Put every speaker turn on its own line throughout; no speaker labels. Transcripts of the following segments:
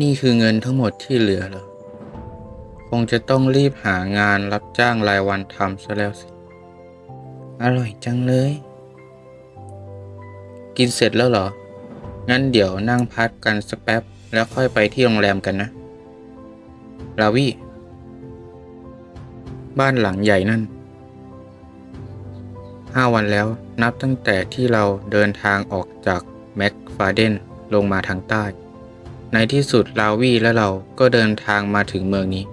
นี่คือเงินทั้งหมดที่เหลือเหรอ คงจะต้องรีบหางานรับจ้างรายวันทำซะแล้วสิ อร่อยจังเลย กินเสร็จแล้วเหรอ งั้นเดี๋ยวนั่งพักกันสักแป๊บ แล้วค่อยไปที่โรงแรมกันนะราวีบ้านหลังใหญ่นั่น ห้าวันแล้วนับตั้งแต่ที่เราเดินทางออกจากแม็กฟาเดนลงมาทางใต้ ในที่สุดลาวีและเราก็เดินทางมาถึงเมืองนี้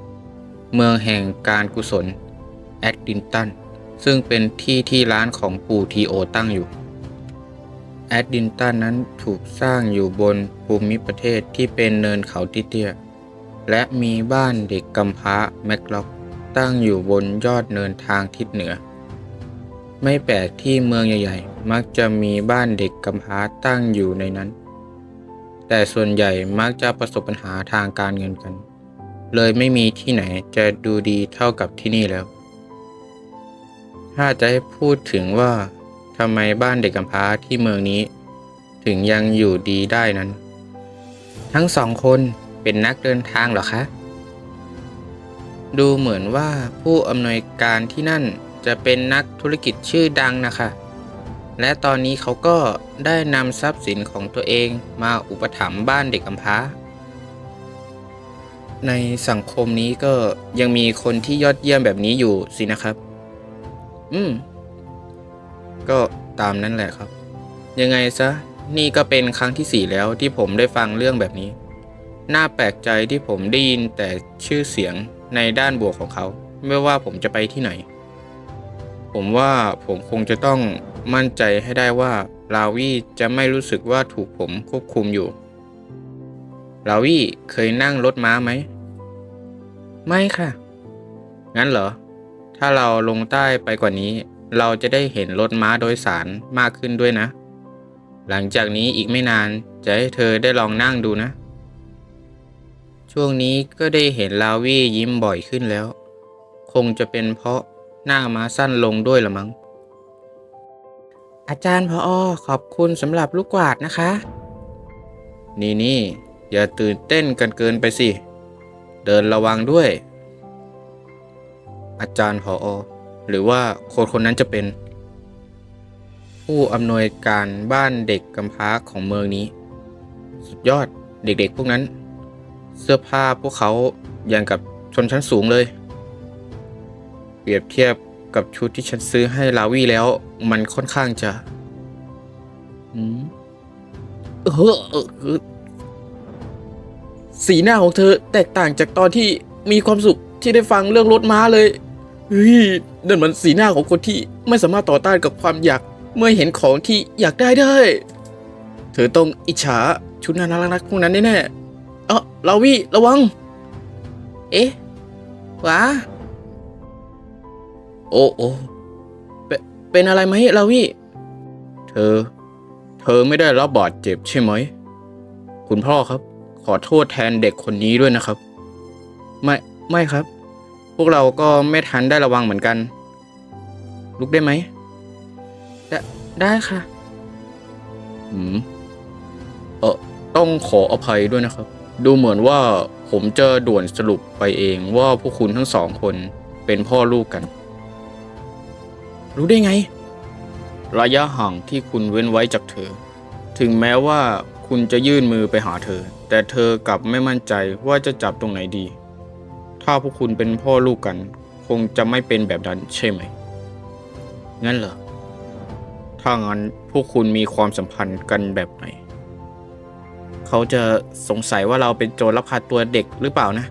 เมืองแห่งการกุศล แอดดินตัน ซึ่งเป็นที่ที่ร้านของปู่ทีโอตั้งอยู่ แอดดินตันนั้นถูกสร้างอยู่บนภูมิประเทศที่เป็นเนินเขาเตี้ยๆและมีบ้านเด็กกำพร้าแม็กล็อก ตั้งอยู่บนยอดเนินทางทิศเหนือ ไม่แปลกที่เมืองใหญ่ ๆ มักจะมีบ้านเด็กกำพร้าตั้งอยู่ในนั้น แต่ส่วนใหญ่มักจะประสบปัญหาทางการเงินกัน เลยไม่มีที่ไหนจะดูดีเท่ากับที่นี่แล้ว ถ้าจะให้พูดถึงว่าทำไมบ้านเด็กกำพร้าที่เมืองนี้ ถึงยังอยู่ดีได้นั้น ทั้งสองคนเป็นนักเดินทางเหรอคะ ดูเหมือนว่าผู้อำนวยการที่นั่นจะเป็นนักธุรกิจชื่อดังนะคะ และตอนนี้เขาก็ได้นำทรัพย์สินของตัวเองมาอุปถัมภ์บ้านเด็กกำพร้า ในสังคมนี้ก็ยังมีคนที่ยอดเยี่ยมแบบนี้อยู่สินะครับ อืม ก็ตามนั้นแหละครับ ยังไงซะ นี่ก็เป็นครั้งที่สี่แล้วที่ผมได้ฟังเรื่องแบบนี้ น่าแปลกใจที่ผมได้ยินแต่ชื่อเสียงในด้านบวกของเขา ไม่ว่าผมจะไปที่ไหน ผมว่าผมคงจะต้อง มั่นใจให้ได้ว่าลาวีจะไม่รู้สึกว่าถูกผมควบคุมอยู่ ลาวีเคยนั่งรถม้าไหม ไม่ค่ะ งั้นเหรอ ถ้าเราลงใต้ไปกว่านี้ เราจะได้เห็นรถม้าโดยสารมากขึ้นด้วยนะ หลังจากนี้อีกไม่นานจะให้เธอได้ลองนั่งดูนะ ช่วงนี้ก็ได้เห็นลาวี่ยิ้มบ่อยขึ้นแล้ว คงจะเป็นเพราะหน้าม้าสั้นลงด้วยละมั้ง อาจารย์พออขอบคุณสำหรับลูกกวาดนะคะ นี่นี่อย่าตื่นเต้นกันเกินไปสิ เดินระวังด้วย อาจารย์พออหรือว่าคนคนนั้นจะเป็น ผู้อำนวยการบ้านเด็กกำพร้าของเมืองนี้ สุดยอดเด็กๆพวกนั้น เสื้อผ้าพวกเขาอย่างกับชนชั้นสูงเลย เปรียบเทียบ กับชุดที่ฉันซื้อให้ลาวี่แล้ว มันค่อนข้างจะอืมเออเออสีหน้าของเธอแตกต่างจากตอนที่มีความสุขที่ได้ฟังเรื่องรถม้าเลยเฮ้ยนั่นมันสีหน้าของคนที่ไม่สามารถต่อต้านกับความอยากเมื่อเห็นของที่อยากได้ได้ เธอต้องอิจฉาชุดน่ารักๆพวกนั้นแน่ๆเออลาวี่ระวัง เอ๊ะวะ โอ้โอ้เป็นเป็นอะไรไหมลาวี่เธอ เธอไม่ได้รับบาดเจ็บใช่ไหม คุณพ่อครับ ขอโทษแทนเด็กคนนี้ด้วยนะครับ ไม่ ไม่ครับ พวกเราก็ไม่ทันได้ระวังเหมือนกัน ลุกได้ไหม ได้ได้ค่ะ อืม เออต้องขออภัยด้วยนะครับ ดูเหมือนว่าผมจะด่วนสรุปไปเองว่าพวกคุณทั้งสองคนเป็นพ่อลูกกัน รู้ได้ไง ระยะห่างที่คุณเว้นไว้จากเธอ ถึงแม้ว่าคุณจะยื่นมือไปหาเธอ แต่เธอกลับไม่มั่นใจว่าจะจับตรงไหนดี ถ้าพวกคุณเป็นพ่อลูกกัน คงจะไม่เป็นแบบนั้นใช่ไหม งั้นเหรอ ถ้างั้นพวกคุณมีความสัมพันธ์กันแบบไหน เขาจะสงสัยว่าเราเป็นโจรลักพาตัวเด็กหรือเปล่านะ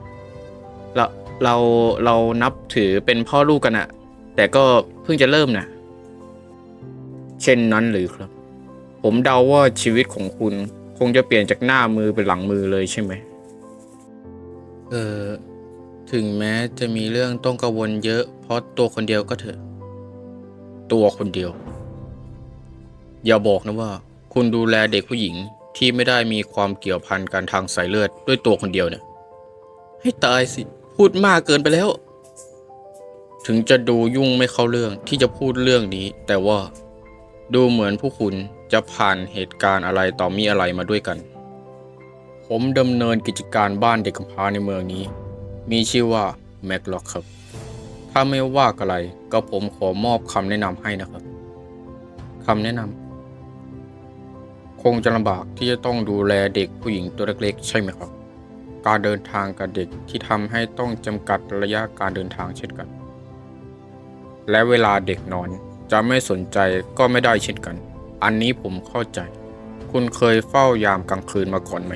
เราเราเรานับถือเป็นพ่อลูกกันอะแต่ก็เพิ่งจะเริ่มนะ เช่นนั้นหรือครับ ผมเดาว่าชีวิตของคุณคงจะเปลี่ยนจากหน้ามือเป็นหลังมือเลยใช่ไหม เออ ถึงแม้จะมีเรื่องต้องกังวลเยอะ เพราะตัวคนเดียวก็เถอะ ตัวคนเดียว อย่าบอกนะว่า คุณดูแลเด็กผู้หญิงที่ไม่ได้มีความเกี่ยวพันกันทางสายเลือดด้วยตัวคนเดียวเนี่ย ให้ตายสิ พูดมากเกินไปแล้ว ถึงจะดูยุ่งไม่เข้าเรื่องที่จะพูดเรื่องนี้ แต่ว่าดูเหมือนผู้คุณจะผ่านเหตุการณ์อะไรต่อมีอะไรมาด้วยกัน ผมดำเนินกิจการบ้านเด็กกำพร้าในเมืองนี้ มีชื่อว่าแม็กล็อกครับ ถ้าไม่ว่าอะไรก็ผมขอมอบคำแนะนำให้นะครับคำแนะนำคงจะลำบากที่จะต้องดูแลเด็กผู้หญิงตัวเล็กๆ ใช่ไหมครับ การเดินทางกับเด็กที่ทำให้ต้องจำกัดระยะการเดินทางเช่นกัน และเวลาเด็กนอน จะไม่สนใจก็ไม่ได้เช่นกัน อันนี้ผมเข้าใจ คุณเคยเฝ้ายามกลางคืนมาก่อนไหม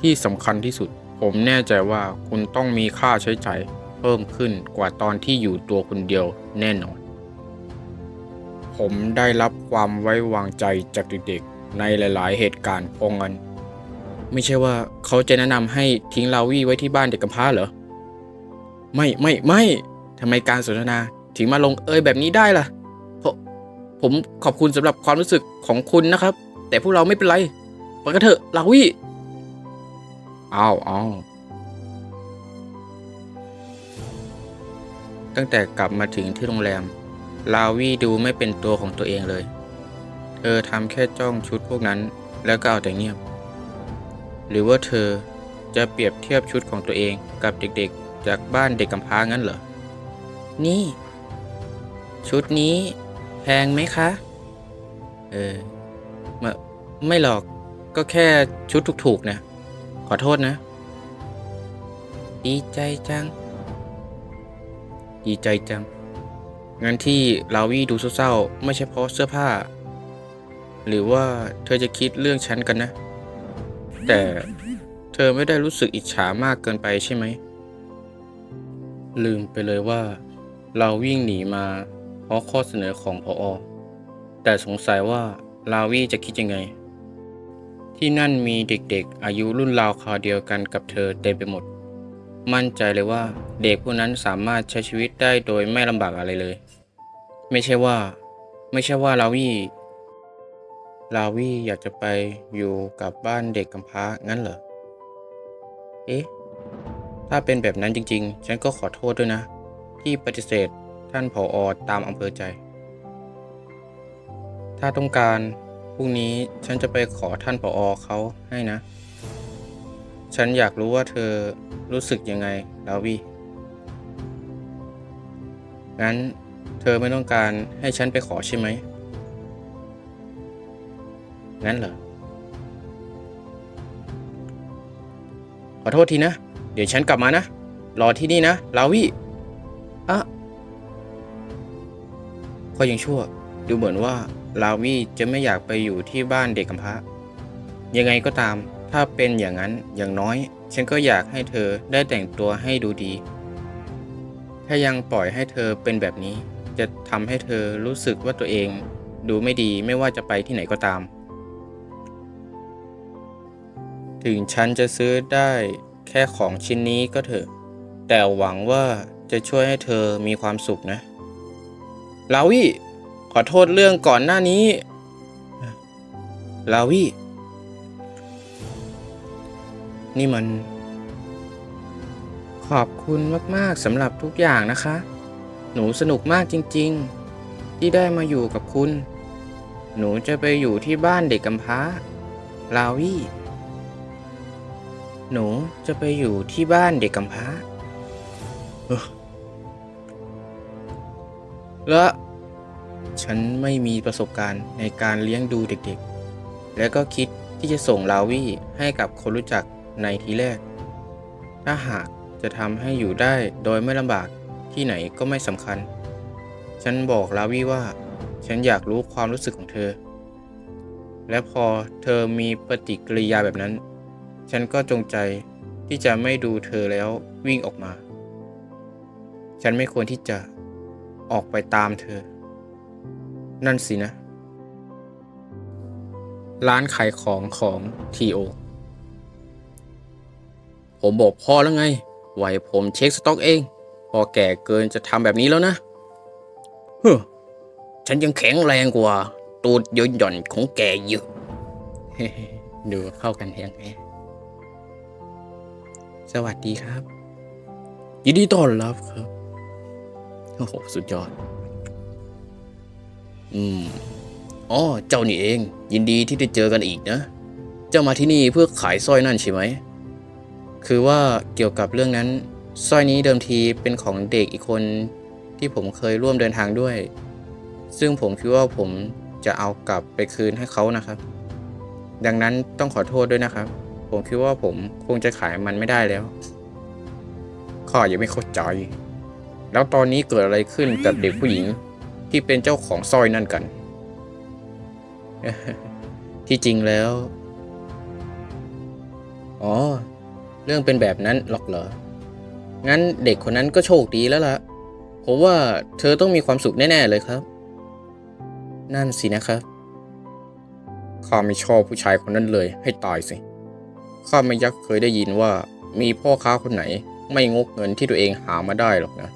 ที่สำคัญที่สุด ผมแน่ใจว่าคุณต้องมีค่าใช้จ่ายเพิ่มขึ้นกว่าตอนที่อยู่ตัวคนเดียวแน่นอน ผมได้รับความไว้วางใจจากเด็กๆในหลาย ๆ เหตุการณ์พราะงั้นไม่ใช่ว่าเขาจะแนะนำให้ทิ้งลาวี่ไว้ที่บ้านเด็กกำพร้าเหรอ ไม่ไม่ไม่ทำไมการสนทนา ถึงมาลงเอยแบบนี้ได้ล่ะเพราะผมขอบคุณสำหรับความรู้สึกของคุณนะครับ แต่พวกเราไม่เป็นไรไปกันเถอะลาวี่อ้าวอ้าวตั้งแต่กลับมาถึงที่โรงแรม ลาวี่ดูไม่เป็นตัวของตัวเองเลย เธอทำแค่จ้องชุดพวกนั้น แล้วก็เอาแต่เงียบ หรือว่าเธอจะเปรียบเทียบชุดของตัวเองกับเด็กๆ จากบ้านเด็กกำพร้างั้นเหรอ นี่ ชุดนี้แพงไหมคะ เออม่ไม่หรอกก็แค่ชุดถูกๆนะ ขอโทษนะ ดีใจจัง ดีใจจัง งั้นที่ลาวี่ดูเศร้าๆ ไม่ใช่เพราะเสื้อผ้า หรือว่าเธอจะคิดเรื่องฉันกันนะ แต่เธอไม่ได้รู้สึกอิจฉามากเกินไปใช่ไหม ลืมไปเลยว่าเราวิ่งหนีมา เพราะข้อเสนอของพออแต่สงสัยว่าลาวีจะคิดยังไง ที่นั่นมีเด็กๆ อายุรุ่นราวคราวเดียวกันกับเธอเต็มไปหมด มั่นใจเลยว่าเด็กพวกนั้นสามารถใช้ชีวิตได้โดยไม่ลำบากอะไรเลย ไม่ใช่ว่า ไม่ใช่ว่าลาวีลาวีอยากจะไปอยู่กับบ้านเด็กกำพร้างั้นเหรอ เอ๊ะ ถ้าเป็นแบบนั้นจริง ๆ ฉันก็ขอโทษด้วยนะ ที่ปฏิเสธ ท่านผออตามอำเภอใจ ถ้าต้องการพรุ่งนี้ฉันจะไปขอท่านผออเขาให้นะ ฉันอยากรู้ว่าเธอรู้สึกยังไงลาวีงั้นเธอไม่ต้องการให้ฉันไปขอใช่ไหม งั้นเหรอ ขอโทษทีนะ เดี๋ยวฉันกลับมานะ รอที่นี่นะ ลาวีอะ ก็ยังชั่ว ดูเหมือนว่าลาวี่จะไม่อยากไปอยู่ที่บ้านเด็กกำพร้า ยังไงก็ตาม ถ้าเป็นอย่างนั้นอย่างน้อย ฉันก็อยากให้เธอได้แต่งตัวให้ดูดี ถ้ายังปล่อยให้เธอเป็นแบบนี้ จะทำให้เธอรู้สึกว่าตัวเอง ดูไม่ดีไม่ว่าจะไปที่ไหนก็ตาม ถึงฉันจะซื้อได้แค่ของชิ้นนี้ก็เถอะ แต่หวังว่าจะช่วยให้เธอมีความสุขนะ ลาวี่ขอโทษเรื่องก่อนหน้านี้ ลาวี่นี่มัน ขอบคุณมาก ๆสำหรับทุกอย่างนะคะ หนูสนุกมากจริง ๆ ที่ได้มาอยู่กับคุณ หนูจะไปอยู่ที่บ้านเด็กกำพร้า ลาวี่หนูจะไปอยู่ที่บ้านเด็กกำพร้า และ ฉันไม่มีประสบการณ์ในการเลี้ยงดูเด็กๆ และก็คิดที่จะส่งลาวี่ให้กับคนรู้จักในทีแรก ถ้าหากจะทำให้อยู่ได้โดยไม่ลำบากที่ไหนก็ไม่สำคัญ ฉันบอกลาวี่ว่า ฉันอยากรู้ความรู้สึกของเธอ และพอเธอมีปฏิกิริยาแบบนั้น ฉันก็จงใจที่จะไม่ดูเธอแล้ววิ่งออกมา ฉันไม่ควรที่จะ ออกไปตามเธอ นั่นสินะ ร้านขายของของทีโอ ผมบอกพ่อแล้วไงไวผมเช็คสต็อกเอง พอแก่เกินจะทำแบบนี้แล้วนะเฮ้อฉันยังแข็งแรงกว่า ตูดย่นหย่อนของแกเยอะดูเข้ากันแฮงแฮะสวัสดีครับ ยินดีต้อนรับครับ โอ้โห สุดยอด อืมอ๋อ เจ้านี่เอง ยินดีที่ได้เจอกันอีกนะ เจะมาที่นี่เพื่อขายสร้อยนั่นใช่ไหม คือว่าเกี่ยวกับเรื่องนั้น สร้อยนี้เดิมทีเป็นของเด็กอีกคนที่ผมเคยร่วมเดินทางด้วย ซึ่งผมคิดว่าผมจะเอากลับไปคืนให้เขานะครับ ดังนั้นต้องขอโทษด้วยนะครับ ผมคิดว่าผมคงจะขายมันไม่ได้แล้ว ข้ายังไม่เข้าใจ แล้วตอนนี้เกิดอะไรขึ้นกับเด็กผู้หญิงที่เป็นเจ้าของสร้อยนั่นกัน ที่จริงแล้ว อ๋อ เรื่องเป็นแบบนั้นหรอกเหรอ งั้นเด็กคนนั้นก็โชคดีแล้วล่ะ ผมว่าเธอต้องมีความสุขแน่ ๆ เลยครับ นั่นสินะครับ ข้าไม่ชอบผู้ชายคนนั้นเลย ให้ตายสิ ข้าไม่ยักเคยได้ยินว่ามีพ่อค้าคนไหนไม่งกเงินที่ตัวเองหามาได้หรอกนะ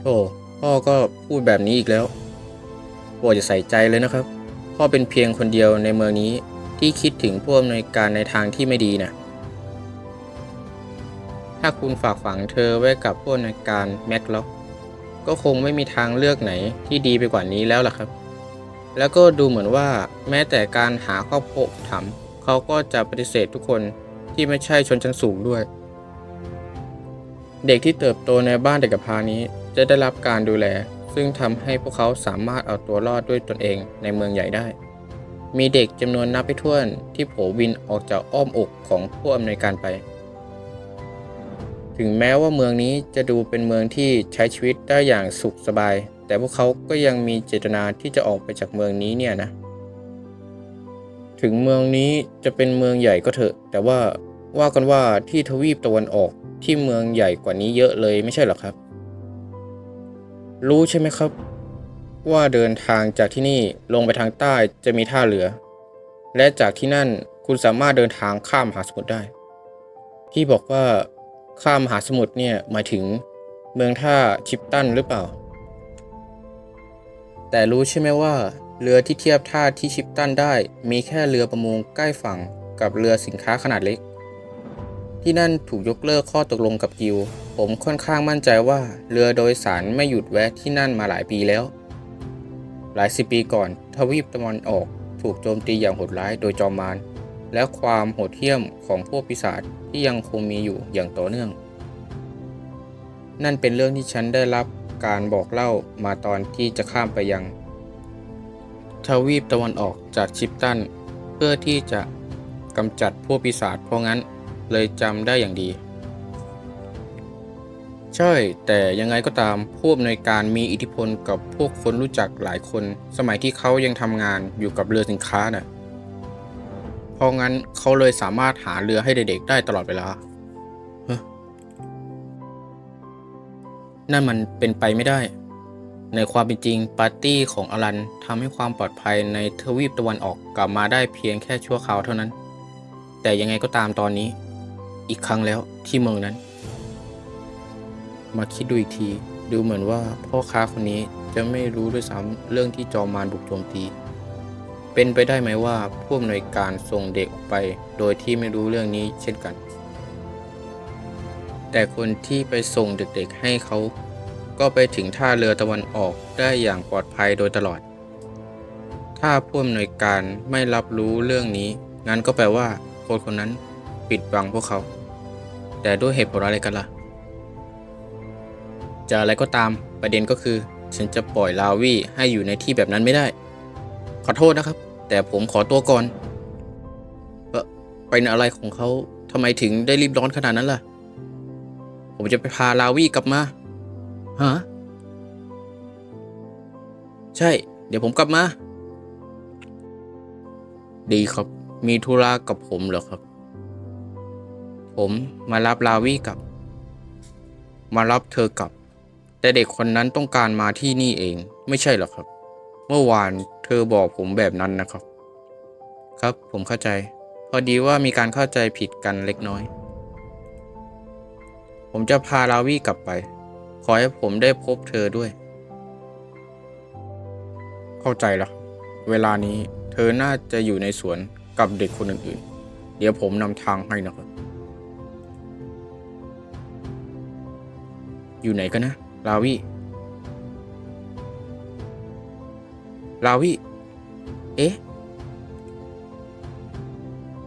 โธ่พ่อก็พูดแบบนี้อีกแล้วพ่อจะใส่ใจเลยนะครับ พ่อเป็นเพียงคนเดียวในเมืองนี้ที่คิดถึงผู้อำนวยการในทางที่ไม่ดีนะ ถ้าคุณฝากฝังเธอไว้กับผู้อำนวยการแม็กล็อก ก็คงไม่มีทางเลือกไหนที่ดีไปกว่านี้แล้วล่ะครับ แล้วก็ดูเหมือนว่าแม้แต่การหาครอบครัวถามเขาก็จะปฏิเสธทุกคนที่ไม่ใช่ชนชั้นสูงด้วย เด็กที่เติบโตในบ้านเด็กกำพร้านี้ จะได้รับการดูแล ซึ่งทำให้พวกเขาสามารถเอาตัวรอดด้วยตนเองในเมืองใหญ่ได้ มีเด็กจำนวนนับไม่ถ้วนที่โผบินออกจากอ้อมอกของผู้อำนวยการไป ถึงแม้ว่าเมืองนี้จะดูเป็นเมืองที่ใช้ชีวิตได้อย่างสุขสบาย แต่พวกเขาก็ยังมีเจตนาที่จะออกไปจากเมืองนี้เนี่ยนะ ถึงเมืองนี้จะเป็นเมืองใหญ่ก็เถอะ แต่ว่าว่ากันว่าที่ทวีปตะวันออกที่เมืองใหญ่กว่านี้เยอะเลยไม่ใช่หรอครับ รู้ใช่ไหมครับ ว่าเดินทางจากที่นี่ลงไปทางใต้จะมีท่าเรือ และจากที่นั่นคุณสามารถเดินทางข้ามมหาสมุทรได้ ที่บอกว่าข้ามมหาสมุทรเนี่ยหมายถึงเมืองท่าชิปตันหรือเปล่า แต่รู้ใช่ไหมว่า เรือที่เทียบท่าที่ชิปตันได้ มีแค่เรือประมงใกล้ฝั่งกับเรือสินค้าขนาดเล็ก ที่นั่นถูกยกเลิกข้อตกลงกับกิว ผมค่อนข้างมั่นใจว่า เรือโดยสารไม่หยุดแวะที่นั่นมาหลายปีแล้ว หลายสิบปีก่อน ทวีปตะวันออกถูกโจมตีอย่างโหดร้ายโดยจอมมารและความโหดเหี้ยมของพวกปีศาจที่ยังคงมีอยู่อย่างต่อเนื่อง นั่นเป็นเรื่องที่ฉันได้รับการบอกเล่ามาตอนที่จะข้ามไปยัง ทวีปตะวันออกจากชิปตัน เพื่อที่จะกำจัดพวกปีศาจเพราะงั้น เลยจำได้อย่างดี ใช่ แต่ยังไงก็ตามผู้อำนวยการมีอิทธิพลกับพวกคนรู้จักหลายคน สมัยที่เขายังทำงานอยู่กับเรือสินค้าน่ะเพราะงั้นเขาเลยสามารถหาเรือให้เด็กๆได้ตลอดเวลาฮะนั่นมันเป็นไปไม่ได้ ในความเป็นจริงปาร์ตี้ของอลันทำให้ความปลอดภัยในทวีปตะวันออกกลับมาได้เพียงแค่ชั่วคราวเท่านั้น แต่ยังไงก็ตามตอนนี้ อีกครั้งแล้วที่เมืองนั้น มาคิดดูอีกที ดูเหมือนว่าพ่อค้าคนนี้จะไม่รู้ด้วยซ้ำเรื่องที่จอมมารบุกโจมตี เป็นไปได้ไหมว่าผู้อำนวยการส่งเด็กออกไป โดยที่ไม่รู้เรื่องนี้เช่นกัน แต่คนที่ไปส่งเด็กๆให้เขา ก็ไปถึงท่าเรือตะวันออกได้อย่างปลอดภัยโดยตลอด ถ้าผู้อำนวยการไม่รับรู้เรื่องนี้ งั้นก็แปลว่าคนคนนั้นปิดบังพวกเขา แต่ด้วยเหตุผลอะไรกันล่ะ จะอะไรก็ตามประเด็นก็คือ ฉันจะปล่อยลาวี่ให้อยู่ในที่แบบนั้นไม่ได้ ขอโทษนะครับ แต่ผมขอตัวก่อนเออเป็นอะไรของเขาทำไมถึงได้รีบร้อนขนาดนั้นล่ะ ผมจะไปพาลาวี่กลับมาฮะใช่ เดี๋ยวผมกลับมา ดีครับ มีธุระกับผมเหรอครับ ผมมารับลาวี่กลับ มารับเธอกลับ แต่เด็กคนนั้นต้องการมาที่นี่เองไม่ใช่หรอครับ เมื่อวานเธอบอกผมแบบนั้นนะครับ ครับผมเข้าใจ พอดีว่ามีการเข้าใจผิดกันเล็กน้อย ผมจะพาลาวี่กลับไป ขอให้ผมได้พบเธอด้วย เข้าใจแล้วเวลานี้เธอน่าจะอยู่ในสวนกับเด็กคนอื่นๆ เดี๋ยวผมนำทางให้นะครับ อยู่ไหนกันนะ ลาวีลาวีเอ๊ะ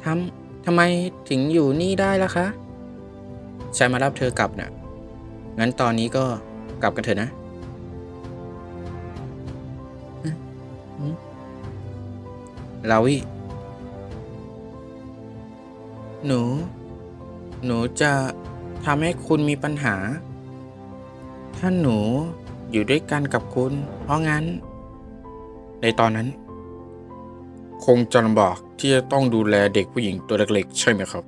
ทำทำไมถึงอยู่นี่ได้ล่ะคะ ฉันมารับเธอกลับน่ะ งั้นตอนนี้ก็กลับกันเถอะนะ ลาวิ หนู หนูจะทำให้คุณมีปัญหา ถ้าหนูอยู่ด้วยกันกับคุณ เพราะงั้น ในตอนนั้น คงจะลำบากที่จะต้องดูแลเด็กผู้หญิงตัวเล็กๆ ใช่ไหมครับ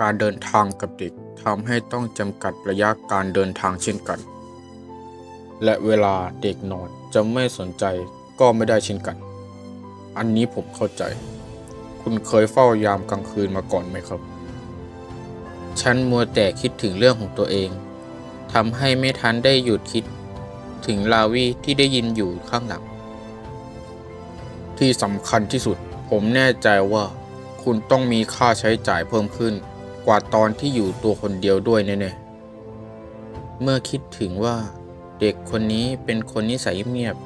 การเดินทางกับเด็กทำให้ต้องจำกัดระยะการเดินทางเช่นกัน และเวลาเด็กนอนจะไม่สนใจก็ไม่ได้เช่นกัน อันนี้ผมเข้าใจ คุณเคยเฝ้ายามกลางคืนมาก่อนไหมครับ ฉันมัวแต่คิดถึงเรื่องของตัวเอง ทำให้ไม่ทันได้หยุดคิดถึงลาวีที่ได้ยินอยู่ข้างหลัง ที่สำคัญที่สุด ผมแน่ใจว่า คุณต้องมีค่าใช้จ่ายเพิ่มขึ้น กว่าตอนที่อยู่ตัวคนเดียวด้วยแน่ๆเมื่อคิดถึงว่าเด็กคนนี้เป็นคนนิสัยเงียบ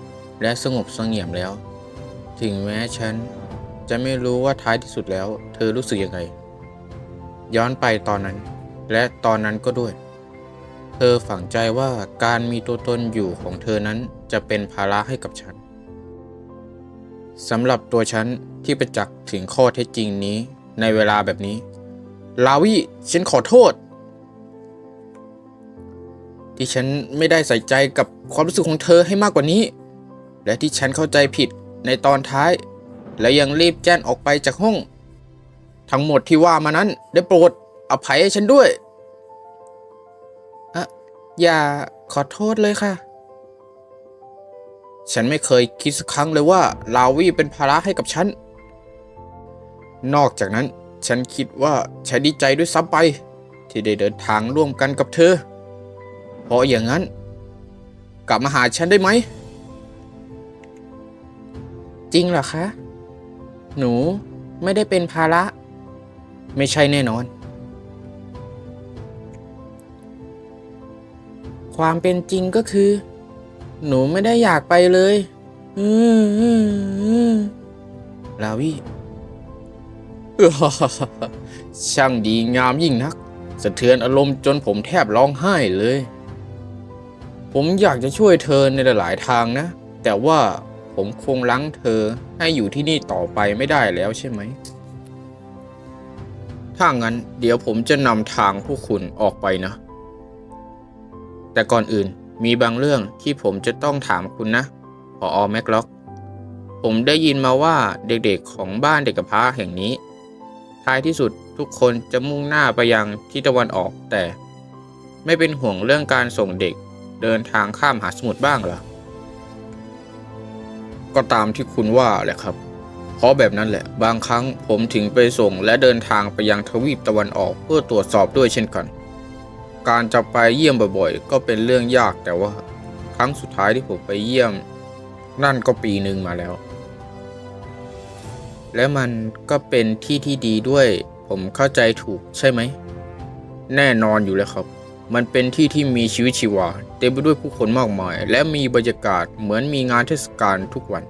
และสงบเสงี่ยมแล้ว ถึงแม้ฉันจะไม่รู้ว่าท้ายที่สุดแล้ว เธอรู้สึกยังไง ย้อนไปตอนนั้น และตอนนั้นก็ด้วย เธอฝังใจว่าการมีตัวตนอยู่ของเธอนั้นจะเป็นภาระให้กับฉันสำหรับตัวฉันที่ประจักษ์ถึงข้อเท็จจริงนี้ในเวลาแบบนี้ ลาวิฉันขอโทษ ที่ฉันไม่ได้ใส่ใจกับความรู้สึกของเธอให้มากกว่านี้ และที่ฉันเข้าใจผิดในตอนท้าย และยังรีบแจ้งออกไปจากห้อง ทั้งหมดที่ว่ามานั้นได้โปรดอภัยให้ฉันด้วย อย่าขอโทษเลยค่ะ ฉันไม่เคยคิดสักครั้งเลยว่า ลาวีเป็นภาระให้กับฉัน นอกจากนั้นฉันคิดว่าฉันดีใจด้วยซ้ำไป ที่ได้เดินทางร่วมกันกับเธอ เพราะอย่างนั้น กลับมาหาฉันได้ไหม จริงเหรอคะ หนูไม่ได้เป็นภาระ ไม่ใช่แน่นอน ความเป็นจริงก็คือ หนูไม่ได้อยากไปเลย อืมอืมอืมลาวิช่างดีงามยิ่งนัก สะเทือนอารมณ์จนผมแทบร้องไห้เลย ผมอยากจะช่วยเธอในหลายๆทางนะ แต่ว่าผมคงลังเธอให้อยู่ที่นี่ต่อไปไม่ได้แล้วใช่ไหม ถ้างั้นเดี๋ยวผมจะนำทางพวกคุณออกไปนะ แต่ก่อนอื่นมีบางเรื่องที่ผมจะต้องถามคุณนะพออแม็กล็อก ผมได้ยินมาว่าเด็กๆของบ้านเด็กกำพร้าแห่งนี้ ท้ายที่สุดทุกคนจะมุ่งหน้าไปยังทิศตะวันออกแต่ ไม่เป็นห่วงเรื่องการส่งเด็กเดินทางข้ามหาสมุทรบ้างเหรอ ก็ตามที่คุณว่าแหละครับ เพราะแบบนั้นแหละ บางครั้งผมถึงไปส่งและเดินทางไปยังทวีปตะวันออกเพื่อตรวจสอบด้วยเช่นกัน การจะไปเยี่ยมบ่อยๆ ก็เป็นเรื่องยากแต่ว่า ครั้งสุดท้ายที่ผมไปเยี่ยม นั่นก็ปีหนึ่งมาแล้ว และมันก็เป็นที่ที่ดีด้วย ผมเข้าใจถูกใช่ไหม แน่นอนอยู่แล้วครับ มันเป็นที่ที่มีชีวิตชีวา เต็มไปด้วยผู้คนมากมาย และมีบรรยากาศเหมือนมีงานเทศกาลทุกวัน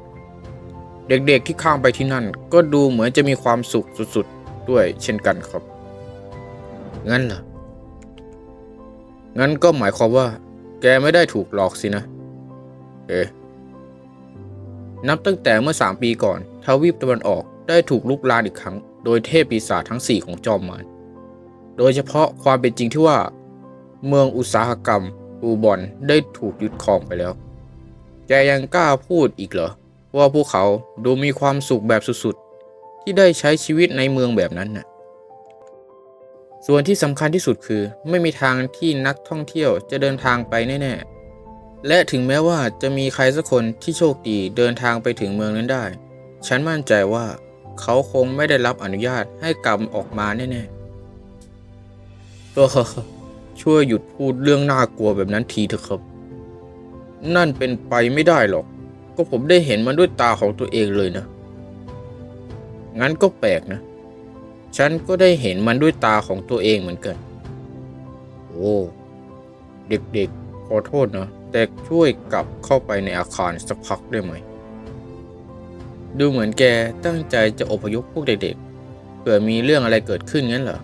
เด็กๆที่ข้างไปที่นั่น ก็ดูเหมือนจะมีความสุขสุดๆด้วยเช่นกันครับงั้นเหรอ งั้นก็หมายความว่า แกไม่ได้ถูกหลอกสินะ เอ๊ะนับตั้งแต่เมื่อสามปีก่อนทวีปตะวันออกได้ถูกลุกลานอีกครั้ง โดยเทพปีศาจทั้งสี่ของจอมมารโดยเฉพาะความเป็นจริงที่ว่า เมืองอุตสาหกรรม อูบอนได้ถูกยึดครองไปแล้ว แกยังกล้าพูดอีกเหรอ ว่าพวกเขาดูมีความสุขแบบสุดๆ ที่ได้ใช้ชีวิตในเมืองแบบนั้นน่ะ ส่วนที่สำคัญที่สุดคือ ไม่มีทางที่นักท่องเที่ยวจะเดินทางไปแน่ๆ และถึงแม้ว่าจะมีใครสักคนที่โชคดีเดินทางไปถึงเมืองนั้นได้ ฉันมั่นใจว่าเขาคงไม่ได้รับอนุญาตให้กลับออกมาแน่ๆเออช่วยหยุดพูดเรื่องน่ากลัวแบบนั้นทีเถอะครับ นั่นเป็นไปไม่ได้หรอก ก็ผมได้เห็นมันด้วยตาของตัวเองเลยนะ งั้นก็แปลกนะ ฉันก็ได้เห็นมันด้วยตาของตัวเองเหมือนกัน โอ้ เด็กๆ ขอโทษนะ แต่ช่วยกลับเข้าไปในอาคารสักพักได้ไหม ดูเหมือนแกตั้งใจจะอพยพพวกเด็กๆ เผื่อมีเรื่องอะไรเกิดขึ้นงั้นเหรอ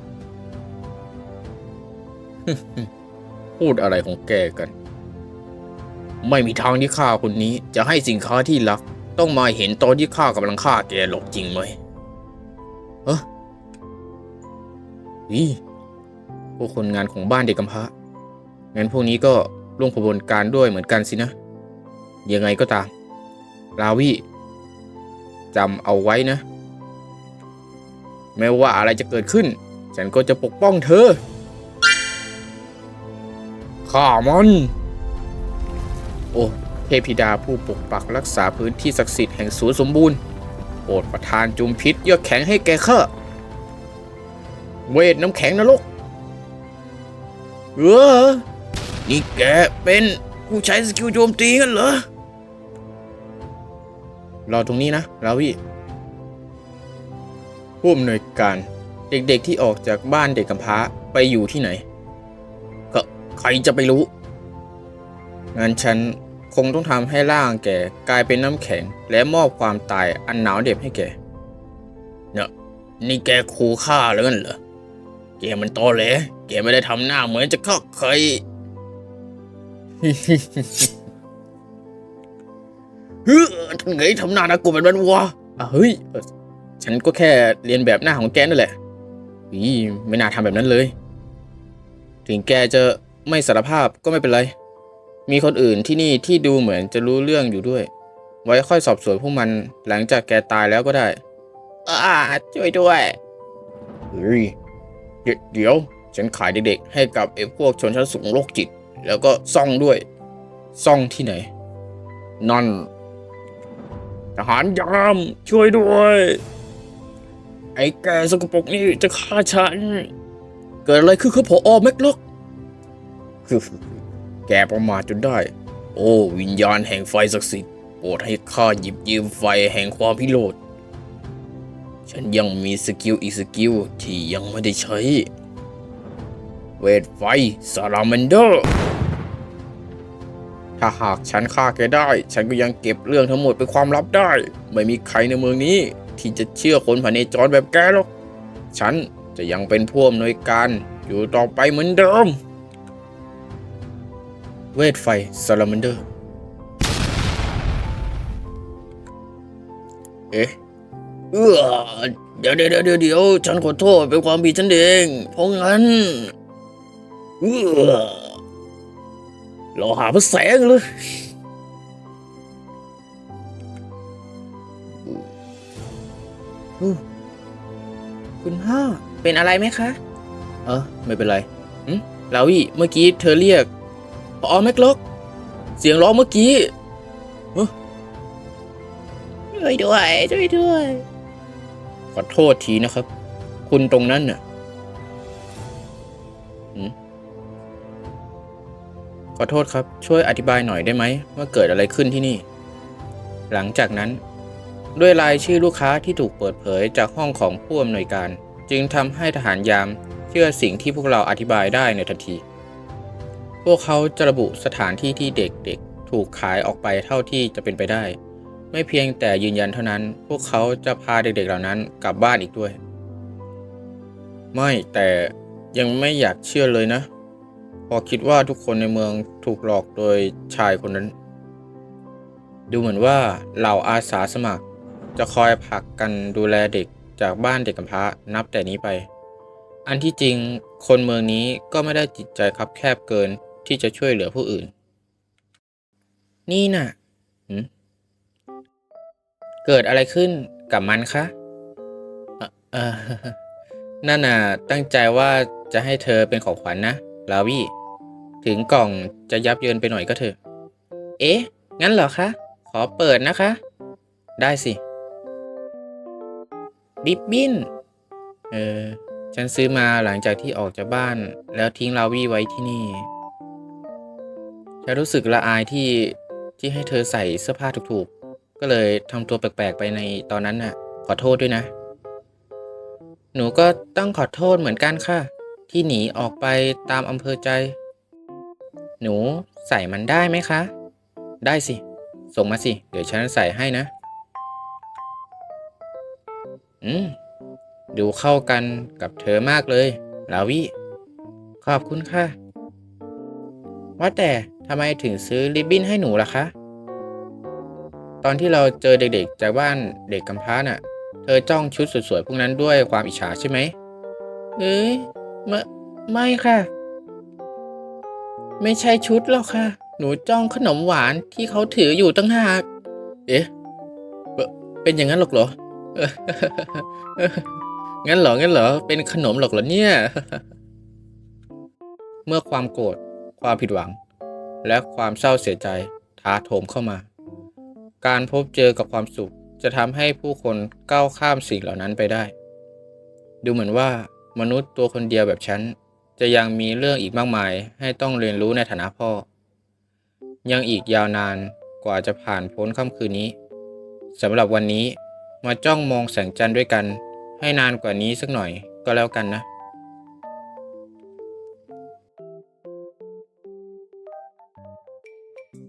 พูดอะไรของแกกัน ไม่มีทางที่ข้าคนนี้จะให้สินค้าที่รัก ต้องมาเห็นตอนที่ข้ากำลังฆ่าแกหรอกจริงไหมเฮ้ ยพวกคนงานของบ้านเด็กกำพร้า งั้นพวกนี้ก็ร่วมขบวนการด้วยเหมือนกันสินะ ยังไงก็ตาม ลาวิจำเอาไว้นะไม่ว่าอะไรจะเกิดขึ้น ฉันก็จะปกป้องเธอ ข้ามัน โอ้เทพิดาผู้ปกปักรักษาพื้นที่ศักดิ์สิทธิ์แห่งศูนสมบูรณ์โปรดประทานจุมพิษเยอกแข็งให้แก่ข้า เวทน้ำแข็งนรกเออนี่แกเป็นผู้ใช้สกิลโจมตีกันเหรอรอตรงนี้นะลาวิผู้อำนวยการเด็กๆที่ออกจากบ้านเด็กกำพร้าไปอยู่ที่ไหนก็ใครจะไปรู้งั้นฉันคงต้องทำให้ร่างแกกลายเป็นน้ำแข็ง และมอบความตายอันหนาวเด็บให้แกเนี่ยนี่แกขู่ฆ่าแล้วกันเหรอ แกมันโตอแหลแกไม่ได้ทำหน้าเหมือนจะฆ่าใครเฮ้ยทำไงทำหน้าน่ากลัวแบบนั้นวะอะเฮ้ยฉันก็แค่เรียนแบบหน้าของแกนั่นแหละอีไม่น่าทำแบบนั้นเลย ถึงแกจะไม่สารภาพก็ไม่เป็นไร มีคนอื่นที่นี่ที่ดูเหมือนจะรู้เรื่องอยู่ด้วย ไว้ค่อยสอบสวนพวกมันหลังจากแกตายแล้วก็ได้อ่าช่วยด้วยเฮ้ย เดี๋ยว ฉันขายเด็กๆ ให้กับไอ้พวกชนชั้นสูงโรคจิต แล้วก็ซ่องด้วย ซ่องที่ไหน นั่น ทหารยามช่วยด้วย ไอ้แกสกปรกนี่จะฆ่าฉัน เกิดอะไรขึ้นครับพออแม็กล็อกแกประมาทจนได้ โอ้ วิญญาณแห่งไฟศักดิ์สิทธิ์โปรดให้ข้าหยิบยืมไฟแห่งความพิโรธ ฉันยังมีสกิลอีกสกิลที่ยังไม่ได้ใช้ เวทไฟซาลาเมนเดอร์ถ้าหากฉันฆ่าแกได้ ฉันก็ยังเก็บเรื่องทั้งหมดเป็นความลับได้ ไม่มีใครในเมืองนี้ ที่จะเชื่อคนผ่านในจรแบบแกหรอก ฉันจะยังเป็นผู้อำนวยการอยู่ต่อไปเหมือนเดิม เวทไฟซาลาเมนเดอร์ เอ๊ะ เออเดี๋ยวเดี๋ยวเดี๋ยวเดี๋ยวฉันขอโทษเป็นความผิดฉันเอง เพราะงั้นเออเราหาพระแสงเลยคุณพ่อเป็นอะไรไหมคะ เออไม่เป็นไรอืมลาวี่เมื่อกี้เธอเรียกพอแม็กล็อก เสียงร้องเมื่อกี้เอ้อช่วยด้วยช่วยด้วย ขอโทษทีนะครับ คุณตรงนั้นน่ะขอโทษครับ ช่วยอธิบายหน่อยได้ไหมว่าเกิดอะไรขึ้นที่นี่ หลังจากนั้น ด้วยรายชื่อลูกค้าที่ถูกเปิดเผยจากห้องของผู้อำนวยการ จึงทำให้ทหารยามเชื่อสิ่งที่พวกเราอธิบายได้ในทันที พวกเขาจะระบุสถานที่ที่เด็กๆ ถูกขายออกไปเท่าที่จะเป็นไปได้ ไม่เพียงแต่ยืนยันเท่านั้น พวกเขาจะพาเด็กๆเหล่านั้นกลับบ้านอีกด้วย ไม่แต่ยังไม่อยากเชื่อเลยนะ พอคิดว่าทุกคนในเมืองถูกหลอกโดยชายคนนั้น ดูเหมือนว่าเหล่าอาสาสมัครจะคอยผลักกันดูแลเด็กจากบ้านเด็กกำพร้านับแต่นี้ไป อันที่จริงคนเมืองนี้ก็ไม่ได้จิตใจคับแคบเกินที่จะช่วยเหลือผู้อื่น นี่น่ะหืม เกิดอะไรขึ้นกับมันคะเอ่อนั่นน่ะตั้งใจว่าจะให้เธอเป็นของขวัญนะลาวี่ถึงกล่องจะยับเยินไปหน่อยก็เถอะ เอ๊ะ งั้นเหรอคะ ขอเปิดนะคะ ได้สิ บิบบินเออ ฉันซื้อมาหลังจากที่ออกจากบ้าน แล้วทิ้งลาวี่ไว้ที่นี่ ฉันรู้สึกละอายที่ที่ให้เธอใส่เสื้อผ้าถูกๆ ก็เลยทำตัวแปลกๆไปในตอนนั้นน่ะ ขอโทษด้วยนะ หนูก็ต้องขอโทษเหมือนกันค่ะ ที่หนีออกไปตามอำเภอใจ หนูใส่มันได้ไหมคะ ได้สิ ส่งมาสิ เดี๋ยวฉันใส่ให้นะ อืม ดูเข้ากันกับเธอมากเลย ลาวิ ขอบคุณค่ะ ว่าแต่ทำไมถึงซื้อริบบิ้นให้หนูล่ะคะ ตอนที่เราเจอเด็กๆ จากบ้านเด็กกำพร้าน่ะ เธอจ้องชุดสวยๆพวกนั้นด้วยความอิจฉาใช่ไหมเอ้ยไม่ไม่ค่ะ ไม่ใช่ชุดหรอกค่ะ หนูจ้องขนมหวานที่เขาถืออยู่ตั้งหากเอ๊ะเป็นอย่างนั้นหรอกเหรองั้นเหรองั้นเหรอเป็นขนมหรอกเหรอเนี่ย เมื่อความโกรธความผิดหวัง และความเศร้าเสียใจท้าโถมเข้ามา การพบเจอกับความสุข จะทำให้ผู้คนก้าวข้ามสิ่งเหล่านั้นไปได้ ดูเหมือนว่ามนุษย์ตัวคนเดียวแบบฉัน จะยังมีเรื่องอีกมากมาย ให้ต้องเรียนรู้ในฐานะพ่อ ยังอีกยาวนานกว่าจะผ่านพ้นค่ำคืนนี้สำหรับวันนี้มาจ้องมองแสงจันทร์ด้วยกัน ให้นานกว่านี้สักหน่อยก็แล้วกันนะ